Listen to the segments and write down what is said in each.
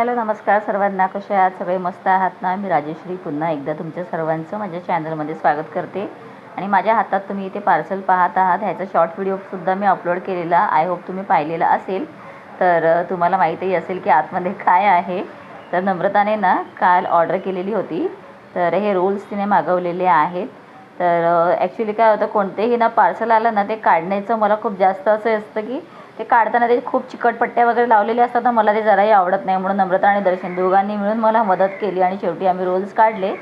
Hello नमस्कार सर्वांना. कसे आहात? सगळे मस्त आहात ना? मी राजेश्री. पुन्हा एकदा तुमच्या सर्वांचं माझ्या चॅनलमध्ये स्वागत करते. आणि माझ्या हातात तुम्ही इथे पार्सल पाहत आहात. ह्याचा शॉर्ट व्हिडिओसुद्धा मी अपलोड केलेला. आय होप तुम्ही पाहिलेला असेल. तर तुम्हाला माहीतही असेल की आतमध्ये काय आहे. तर नम्रताने ना काल ऑर्डर केलेली होती. तर हे रोल्स तिने मागवलेले आहेत. तर ॲक्च्युली काय होतं कोणतेही ना पार्सल आलं ना ते काढण्याचं मला खूप जास्त असं असतं की ते काढताना ते खूप चिकट पट्ट्या वगैरे लावलेले असतात ना मला ते जराही आवडत नाही म्हणून नम्रता आणि दर्शन दोघांनी मिळून मला मदत केली आणि शेवटी आम्ही रोल्स काढले.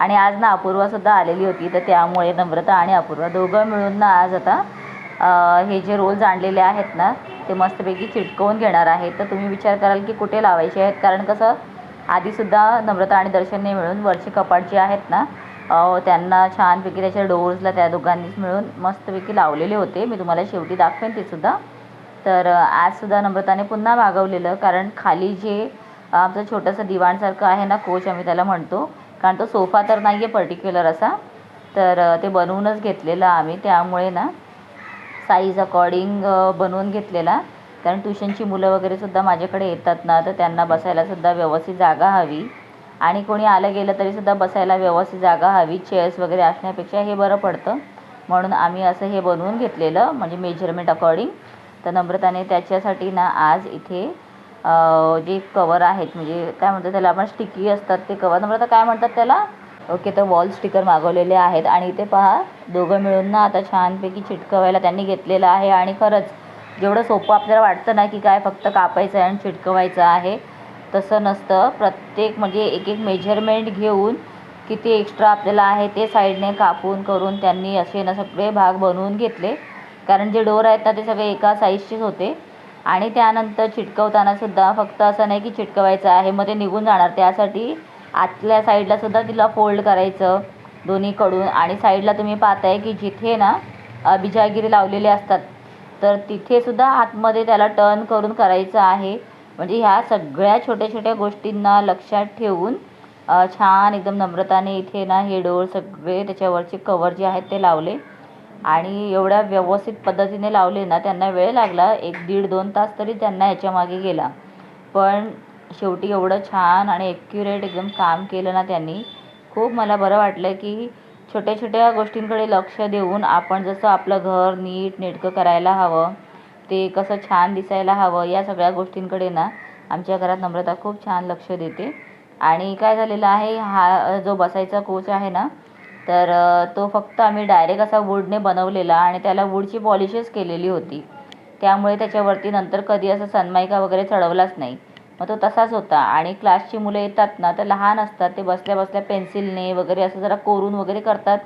आणि आज ना अपूर्वासुद्धा आलेली होती तर त्यामुळे नम्रता आणि अपूर्वा दोघं मिळून ना आज आता हे जे रोल्स आणलेले आहेत ना ते मस्तपैकी चिटकवून घेणार आहेत. तर तुम्ही विचार कराल की कुठे लावायचे आहेत? कारण कसं आधीसुद्धा नम्रता आणि दर्शनने मिळून वरचे कपाट जे आहेत ना त्यांना छानपैकी त्याच्या डोअर्सला त्या दोघांनीच मिळून मस्तपैकी लावलेले होते. मी तुम्हाला शेवटी दाखवेन ते सुद्धा. तर आजसुद्धा नम्रताने पुन्हा मागवलेलं कारण खाली जे आमचं छोटंसं दिवाणसारखं आहे ना कोच आम्ही त्याला म्हणतो कारण तो सोफा तर नाही आहे पर्टिक्युलर असा तर ते बनवूनच घेतलेलं आम्ही. त्यामुळे ना साईज अकॉर्डिंग बनवून घेतलेला. कारण ट्युशनची मुलं वगैरे सुद्धा माझ्याकडे येतात ना तर त्यांना बसायला सुद्धा व्यवस्थित जागा हवी. आणि कोणी आलं गेलं तरी सुद्धा बसायला व्यवस्थित जागा हवी. चेअर्स वगैरे असण्यापेक्षा हे बरं पडतं. म्हणून आम्ही असं हे बनवून घेतलेलं म्हणजे मेजरमेंट अकॉर्डिंग तर नम्रताने त्याच्यासाठी ना आज इथे जे कवर आहेत म्हणजे काय म्हणतात त्याला आपण स्टिकी असतात ते कवर नम्रता काय म्हणतात त्याला? ओके तर वॉल स्टिकर मागवलेले आहेत आणि इथे पहा दोघं मिळून ना आता छानपैकी चिटकवायला त्यांनी घेतलेलं आहे. आणि खरंच जेवढं सोपं आपल्याला वाटतं ना की काय फक्त कापायचं आहे आणि चिटकवायचं आहे तसं नसतं. प्रत्येक म्हणजे एक एक मेजरमेंट घेऊन किती एक्स्ट्रा आपल्याला आहे ते साईडने कापून करून त्यांनी असे ना सगळे भाग बनवून घेतले. कारण जे डोर आहेत ना ते सगळे एका साईजचेच होते. आणि त्यानंतर चिटकवताना सुद्धा फक्त असं नाही की चिटकवायचं आहे मग ते निघून जाणार. त्यासाठी आतल्या साईडला सुद्धा तिला फोल्ड करायचं दोन्हीकडून. आणि साईडला तुम्ही पाहताय की जिथे ना अ, बिजागिरी लावलेले असतात तर तिथे सुद्धा आतमध्ये त्याला टर्न करून करायचं आहे. म्हणजे ह्या सगळ्या छोट्या छोट्या गोष्टींना लक्षात ठेवून छान एकदम नम्रताने इथे ना हे डोर सगळे त्याच्यावरचे कवर जे आहेत ते लावले. आणि एवढ्या व्यवस्थित पद्धतीने लावले ना त्यांना वेळ लागला. एक दीड दोन तास तरी त्यांना याच्यामागे गेला. पण शेवटी एवढं छान आणि ॲक्युरेट एकदम काम केलं ना त्यांनी. खूप मला बरं वाटलं की छोट्या छोट्या गोष्टींकडे लक्ष देऊन आपण जसं आपलं घर नीट नेटकं करायला हवं ते कसं छान दिसायला हवं या सगळ्या गोष्टींकडे ना आमच्या घरात नम्रता खूप छान लक्ष देते. आणि काय झालेलं आहे हा जो बसायचा कोच आहे ना तर तो फक्त आम्ही डायरेक्ट असा वूडने बनवलेला आणि त्याला वूडची पॉलिशच केलेली होती. त्यामुळे त्याच्यावरती नंतर कधी असं सनमायका वगैरे चढवलाच नाही. मग तो तसाच होता आणि क्लासची मुलं येतात ना तर लहान असतात ते बसल्या बसल्या पेन्सिलने वगैरे असं जरा कोरून वगैरे करतात.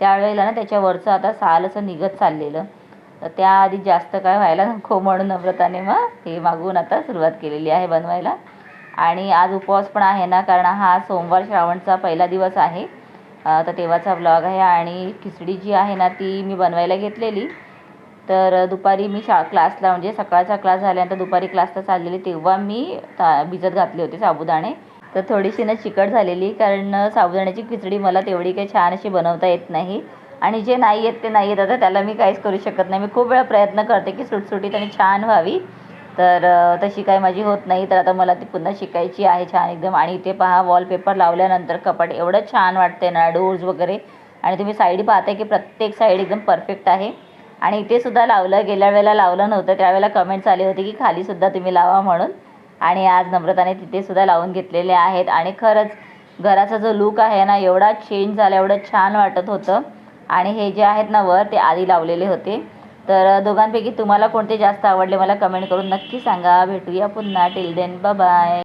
त्यावेळेला ना त्याच्यावरचं आता साल असं निघत चाललेलं. तर त्याआधी जास्त काय व्हायला नको म्हणून नम्रताने मग हे मागून आता सुरुवात केलेली आहे बनवायला. आणि आज उपवास पण आहे ना कारण हा सोमवार श्रावणचा पहिला दिवस आहे. तर तेव्हाचा ब्लॉग आहे आणि खिचडी जी आहे ना ती मी बनवायला घेतलेली. तर दुपारी मी शा क्लासला म्हणजे सकाळचा क्लास झाल्यानंतर दुपारी क्लासला चाललेली तेव्हा मी ता भिजत घातले होते साबुदाणे. तर थोडीशी ना चिकट झालेली कारण साबुदाण्याची खिचडी मला तेवढी काही छान अशी बनवता येत नाही. आणि जे नाही येत ते नाही येत. आता त्याला मी काहीच करू शकत नाही. मी खूप वेळा प्रयत्न करते की सुटसुटीत आणि छान व्हावी. तर तशी काही माझी होत नाही. तर आता मला ती पुन्हा शिकायची आहे छान एकदम. आणि इथे पहा वॉलपेपर लावल्यानंतर कपाट एवढं छान वाटते ना डोर्स वगैरे. आणि तुम्ही साईड पाहताय की प्रत्येक साईड एकदम परफेक्ट आहे. आणि इथे सुद्धा लावलं गेल्या वेळेला लावलं नव्हतं. त्यावेळेला कमेंट्स आले होते की खाली सुद्धा तुम्ही लावा म्हणून. आणि आज नम्रताने तिथे सुद्धा लावून घेतलेले आहेत. आणि खरंच घराचा जो लुक आहे ना एवढा चेंज झाला एवढं छान वाटत होतं. आणि हे जे आहेत ना वर ते आधी लावलेले होते. तर दोघांपैकी तुम्हाला कोणते जास्त आवडले? मला कमेंट करून नक्की सांगा. भेटूया पुन्हा. Till then bye